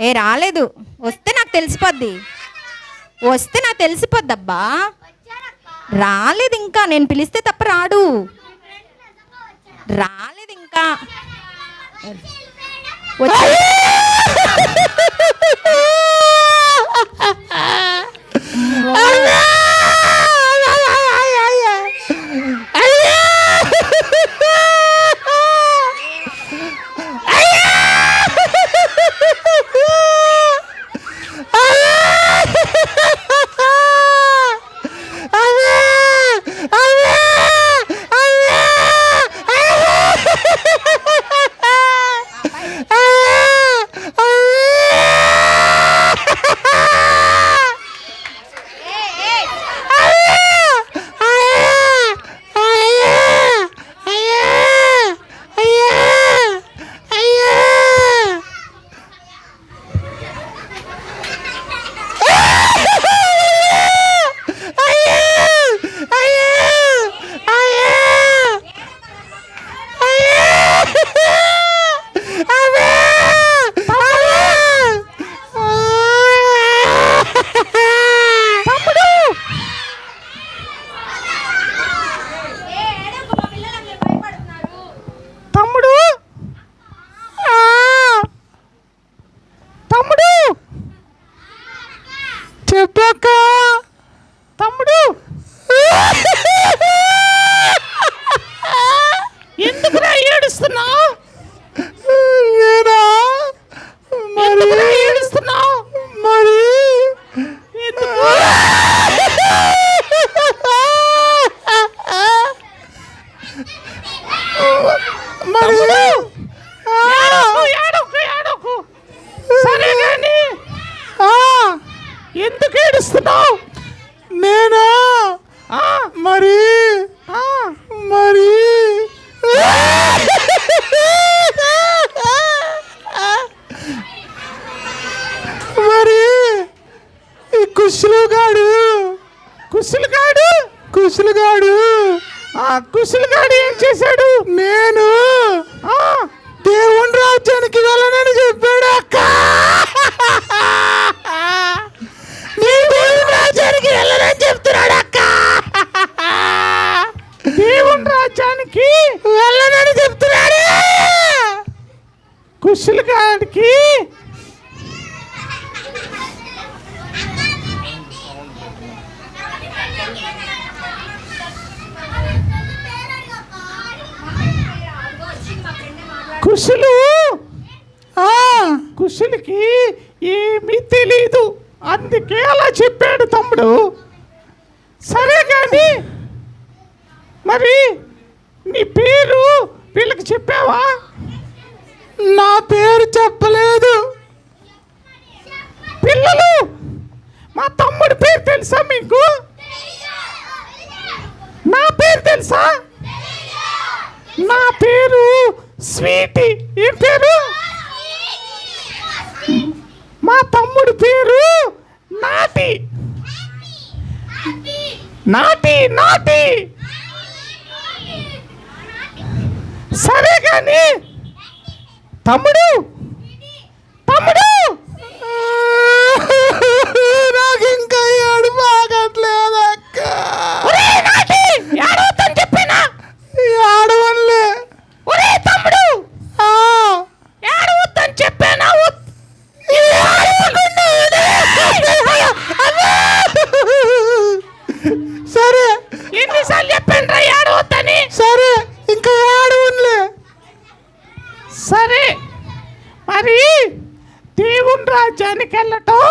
ఏ రాలేదు. వస్తే నాకు తెలిసిపోద్ది. వస్తే నాకు తెలిసిపోద్దబ్బా. రాలేదు ఇంకా నేను పిలిస్తే తప్ప రాడు. రాలేదు ఇంకా వచ్చి కుశలికి ఏమీ తెలీదు. అందుకే అలా చెప్పాడు తమ్ముడు. సరే కానీ మరి నీ పేరు వీళ్ళకి చెప్పావా? నా పేరు చెప్పలేదు. పిల్లలు మా తమ్ముడి పేరు తెలుసా మీకు? నా పేరు తెలుసా? నా పేరు స్వీటీ. ఏం పేరు? మా తమ్ముడి పేరు నాటి. నాటి నాటి. సరే కానీ తమ్ముడు తమ్ముడు నాకు ఇంకా ఏడు బాగట్లేదు అక్క ఏడవద్దని చెప్పినా ఏడవన్లే ఒరే తమ్ముడు ఏడవద్దని చెప్పానా సరే ఎన్నిసార్లు చెప్పాను రా ఏడవద్దని సరే ఇంకా ఏడవన్లే సరే మరి దేవుని వెళ్ళటం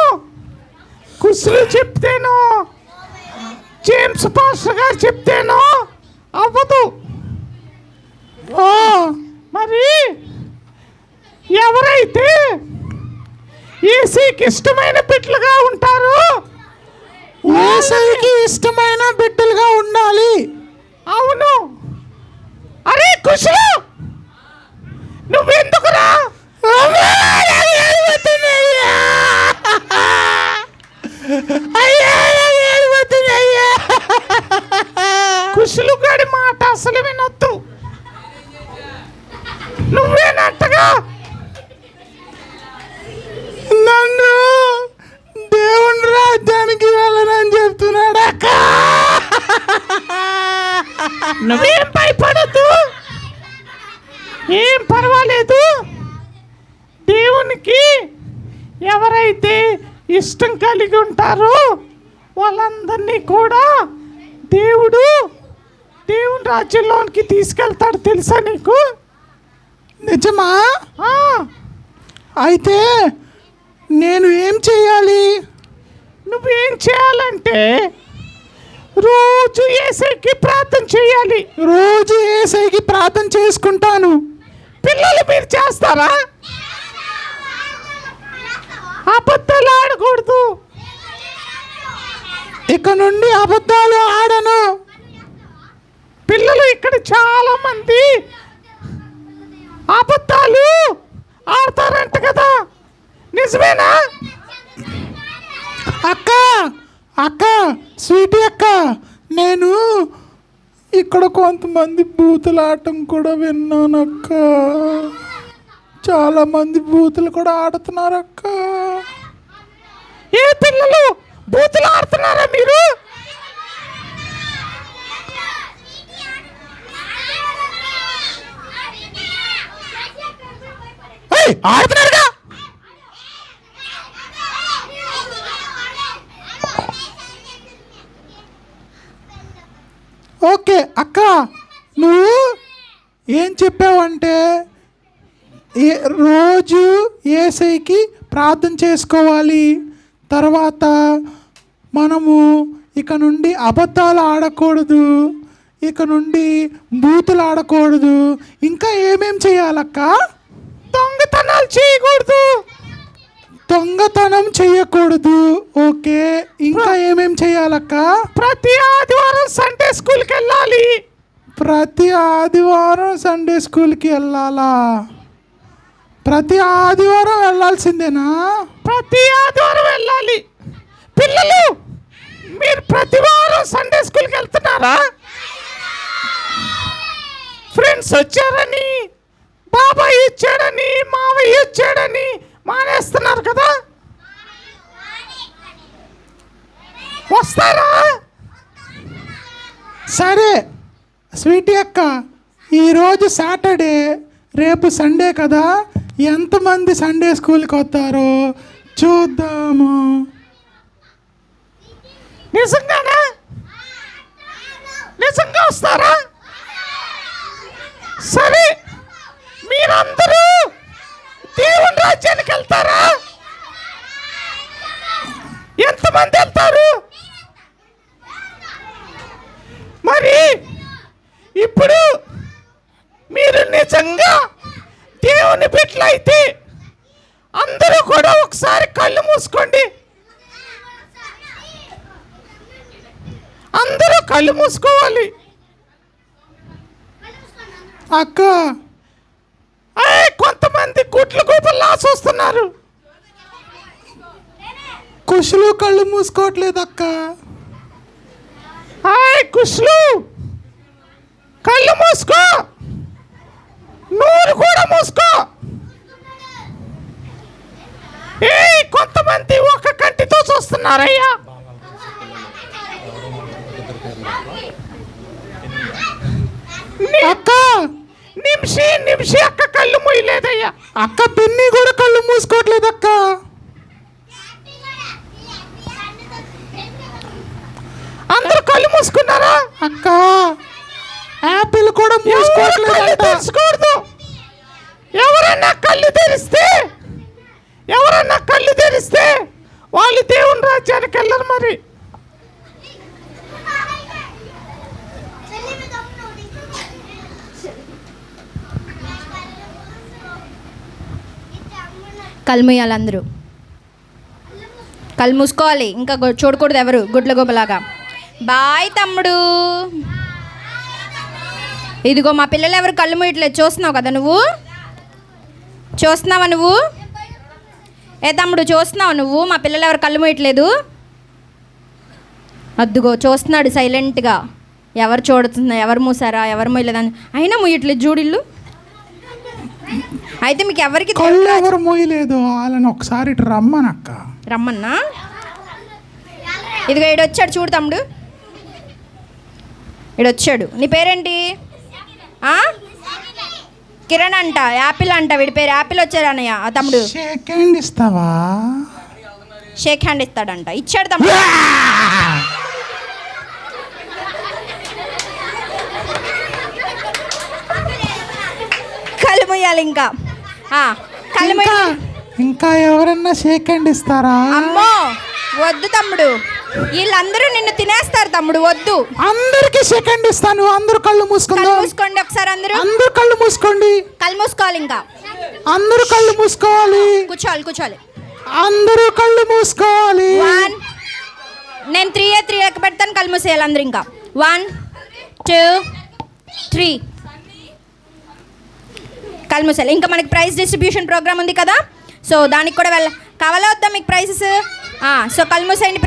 కుసులు చెప్తేనో జేమ్స్ పాస్టర్ గారు చెప్తేనో అవ్వదు. మరి ఎవరైతే ఏసీకి ఇష్టమైన బిడ్డలుగా ఉంటారో ఏసీకి ఇష్టమైన బిడ్డలుగా ఉండాలి. అవును. అరే కుషు నువ్వెందుకురా? అయ్యా అయ్యా కుషులు గడి మాట అసలు వినొద్దు. నువ్వేనట్టుగా నన్ను దేవుని రాజ్యానికి వెళ్ళనని చెప్తున్నాడు అక్క. నువ్వేం భయపడద్దు. ఏం పర్వాలేదు. దేవునికి ఎవరైతే ఇష్టం కలిగి ఉంటారో. వాళ్ళందరినీ కూడా దేవుడు దేవుని రాజ్యంలోనికి తీసుకెళ్తాడు తెలుసా నీకు? నిజమా? అయితే నేను ఏం చేయాలి? నువ్వేం చేయాలంటే రోజు ఏసైకి ప్రార్థన చేయాలి. రోజు ఏసైకి ప్రార్థన చేసుకుంటాను. పిల్లలు మీరు చేస్తారా? అబద్ధాలు ఆడకూడదు. ఇక నుండి అబద్ధాలు ఆడను. పిల్లలు ఇక్కడ చాలా మంది అబద్ధాలు ఆడతారంట కదా. నిజమేనా? అక్క అక్క స్వీటీ అక్క నేను ఇక్కడ కొంతమంది బూతులు కూడా విన్నాను అక్క చాలా మంది బూతులు కూడా ఆడుతున్నారు అక్క ఏ పిల్లలు బూతులు ఆడుతున్నారా మీరు? ఆడుతున్నారుగా? ఓకే అక్క నువ్వు ఏం చెప్పావంటే ఏ రోజు ఏసైకి ప్రార్థన చేసుకోవాలి? తర్వాత మనము ఇక నుండి అబద్ధాలు ఆడకూడదు ఇక నుండి బూతులు ఆడకూడదు ఇంకా ఏమేం చేయాలక్క? దొంగతనాలు చేయకూడదు. దొంగతనం చేయకూడదు. ఓకే ఇంకా ఏమేం చేయాలక్క? ప్రతి ఆదివారం సండే స్కూల్కి వెళ్ళాలి. ప్రతి ఆదివారం సండే స్కూల్కి వెళ్ళాలా? ప్రతి ఆదివారం వెళ్ళాల్సిందేనా? ప్రతి ఆదివారం వెళ్ళాలి. పిల్లలు మీరు ప్రతి వారం సండే స్కూల్కి వెళ్తున్నారా? ఫ్రెండ్స్ వచ్చారని బాబాయ్ ఇచ్చాడని మావయ్య ఇచ్చాడని మానేస్తున్నారు కదా? వస్తారా? సరే స్వీటీ అక్క ఈరోజు సాటర్డే రేపు సండే కదా? ఎంతమంది సండే స్కూల్కి వస్తారో చూద్దాము. నిజంగానా? నిజంగా వస్తారా? సరే మీరందరూ దేవుని రాజ్యానికి వెళ్తారా? ఎంతమంది వెళ్తారు? మరి ఇప్పుడు మీరు నిజంగా దేవుని బిడ్డలైతే అందరూ కూడా ఒకసారి కళ్ళు మూసుకోండి. అందరూ కళ్ళు మూసుకోవాలి. అక్క. కొంతమంది గుడ్లు గూపలు లాస్ వస్తున్నారు కుషులు కళ్ళు మూసుకోవట్లేదు అక్క. కుష్లు కళ్ళు మూసుకో నూరు కూడా మూసుకో ఏ కొంతమంది ఒక కంటితో చూస్తున్నారయ్యా అక్క! నిమిషి నిమిషి అక్క కళ్ళు మూయలేదయ్యా. అక్క పిన్ని కూడా కళ్ళు మూసుకోవట్లేదు అక్క. అందరూ కళ్ళు మూసుకున్నారా? అక్క యాపిల్ కూడా తెరచకూడదు? ఎవరన్నా కళ్ళు తెరిస్తే? ఎవరన్నా కళ్ళు తెరిస్తే వాళ్ళు దేవుని రాజ్యానికి వెళ్ళరు మరి. కళ్ళు అందరూ కళ్ళు మూసుకోవాలి ఇంకా చూడకూడదు ఎవరు గుడ్ల గోపలాగా బాయ్ తమ్ముడు. ఇదిగో మా పిల్లలు ఎవరు కళ్ళు మూయట్లేదు చూస్తున్నావు కదా నువ్వు? చూస్తున్నావా నువ్వు? ఏ తమ్ముడు చూస్తున్నావు నువ్వు? మా పిల్లలు ఎవరు కళ్ళు మూయట్లేదు? అద్దుగో చూస్తున్నాడు సైలెంట్గా. ఎవరు చూడుతున్నా ఎవరు మూసారా ఎవరు మూయలేదని. అయినా మూయట్లేదు జూడిళ్ళు అయితే మీకు ఎవరికి కళ్ళు ఎవరు మూయలేదు? వాళ్ళని ఒకసారి రమ్మనక్క. రమ్మన్నా? ఇదిగో ఈడు వచ్చాడు చూడు తమ్ముడు. ఇడు వచ్చాడు నీ పేరేంటి? ఆ? కిరణ్ అంట యాపిల్ అంట వీడి పేరు యాపిల్ వచ్చాడు అన్నయ్య ఆ తమ్ముడు. షేక్ హ్యాండ్ ఇస్తావా? షేక్ హ్యాండ్ ఇస్తాడంట. ఇచ్చాడు తమ్ముడు. కళ్ళు ముయ్యాలి ఇంకా కళ్ళు ఇంకా ఎవరన్నా షేక్ హ్యాండ్ ఇస్తారా? అమ్మో వద్దు తమ్ముడు. వీళ్ళందరూ నిన్ను తినేస్తారు తమ్ముడు వద్దు. అందరికి హ్యాండ్ ఇస్తాను అందరూ కళ్ళు కళ్ళు మూసుకుందాం మూసుకోండి ఒకసారి అందరూ. అందరూ కళ్ళు మూసుకోండి. కళ్ళు మూసుకోవాలి ఇంకా. అందరూ కళ్ళు మూసుకోవాలి. కూర్చోవాలి కూర్చోవాలి. అందరూ కళ్ళు మూసుకోవాలి. వన్ నేను త్రీ ఏ త్రీ లెక్క పెడతాను కళ్ళు మూసేయాలి అందరూ ఇంకా. వన్ టూ త్రీ కళ్ళు మూసేయాలి. ఇంకా మనకి ప్రైజ్ డిస్ట్రిబ్యూషన్ ప్రోగ్రామ్ ఉంది కదా. సో దానికి కూడా వెళ్ళ కావాలా వద్దా మీకు ప్రైజెస్ సో కళ్ళు మూసేయండి.